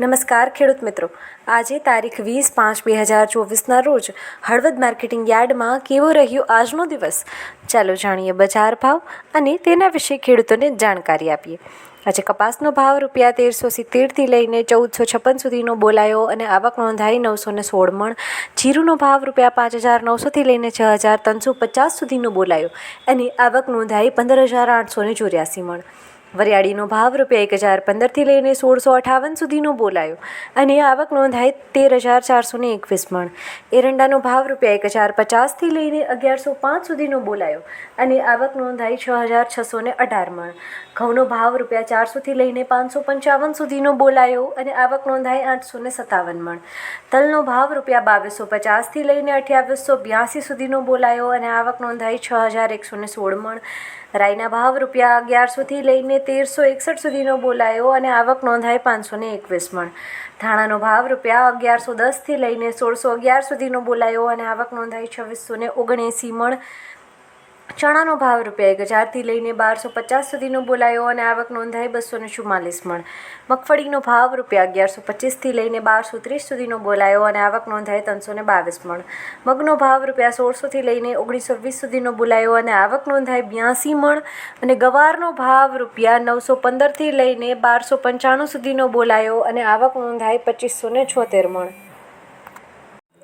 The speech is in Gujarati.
નમસ્કાર ખેડૂત મિત્રો. આજે તારીખ વીસ પાંચ બે હજાર ચોવીસના રોજ હળવદ માર્કેટિંગ યાર્ડમાં કેવો રહ્યો આજનો દિવસ? ચાલો જાણીએ બજાર ભાવ અને તેના વિશે ખેડૂતોને જાણકારી આપીએ. આજે કપાસનો ભાવ રૂપિયા તેરસો સિત્તેરથી લઈને ચૌદસો છપ્પન સુધીનો બોલાયો અને આવક નોંધાઈ નવસો ને સોળ મણ. જીરુનો ભાવ રૂપિયા પાંચ હજાર નવસોથી લઈને છ હજાર ત્રણસો પચાસ સુધીનો બોલાયો. અને આવક નોંધાઈ પંદર હજાર આઠસો ને ચોર્યાસી મણ. વરિયાળીનો ભાવ રૂપિયા એક હજાર પંદરથી લઈને સોળસો અઠાવન સુધીનો બોલાયો અને આવક નોંધાઈ તેર હજાર ચારસો ને એકવીસ મણ. એરંડાનો ભાવ રૂપિયા એક હજાર પચાસથી લઈને અગિયારસો પાંચ સુધીનો બોલાયો અને આવક નોંધાઈ છ હજાર છસો ને અઢાર મણ. ઘઉંનો ભાવ રૂપિયા ચારસોથી લઈને પાંચસો પંચાવન સુધીનો બોલાયો અને આવક નોંધાઈ આઠસો ને સત્તાવન મણ. તલનો ભાવ રૂપિયા બાવીસો પચાસથી લઈને અઠ્યાવીસો બ્યાસી સુધીનો બોલાયો અને આવક નોંધાઈ છ હજાર એકસો ને સોળ મણ. રાઈના ભાવ રૂપિયા અગિયારસોથી લઈને તેરસો એકસઠ સુધીનો બોલાયો અને આવક નોંધાઈ પાંચસો ને એકવીસ મણ. ધાણાનો ભાવ રૂપિયા અગિયારસો દસથી લઈને સોળસો અગિયાર સુધીનો બોલાયો અને આવક નોંધાઈ છવ્વીસો ને ઓગણએંસી મણ. ચણાનો ભાવ રૂપિયા એક હજારથી લઈને બારસો પચાસ સુધીનો બોલાયો અને આવક નોંધાઈ બસો ને ચુમ્માલીસ મણ. મગફળીનો ભાવ રૂપિયા અગિયારસો પચીસથી લઈને બારસો ત્રીસ સુધીનો બોલાયો અને આવક નોંધાઈ ત્રણસો ને બાવીસ મણ. મગનો ભાવ રૂપિયા સોળસોથી લઈને ઓગણીસો વીસ સુધીનો બોલાયો અને આવક નોંધાઈ બ્યાસી મણ અને ગવારનો ભાવ રૂપિયા નવસો પંદરથી લઈને બારસો પંચાણું સુધીનો બોલાયો અને આવક નોંધાઈ પચીસો ને છોતેર મણ.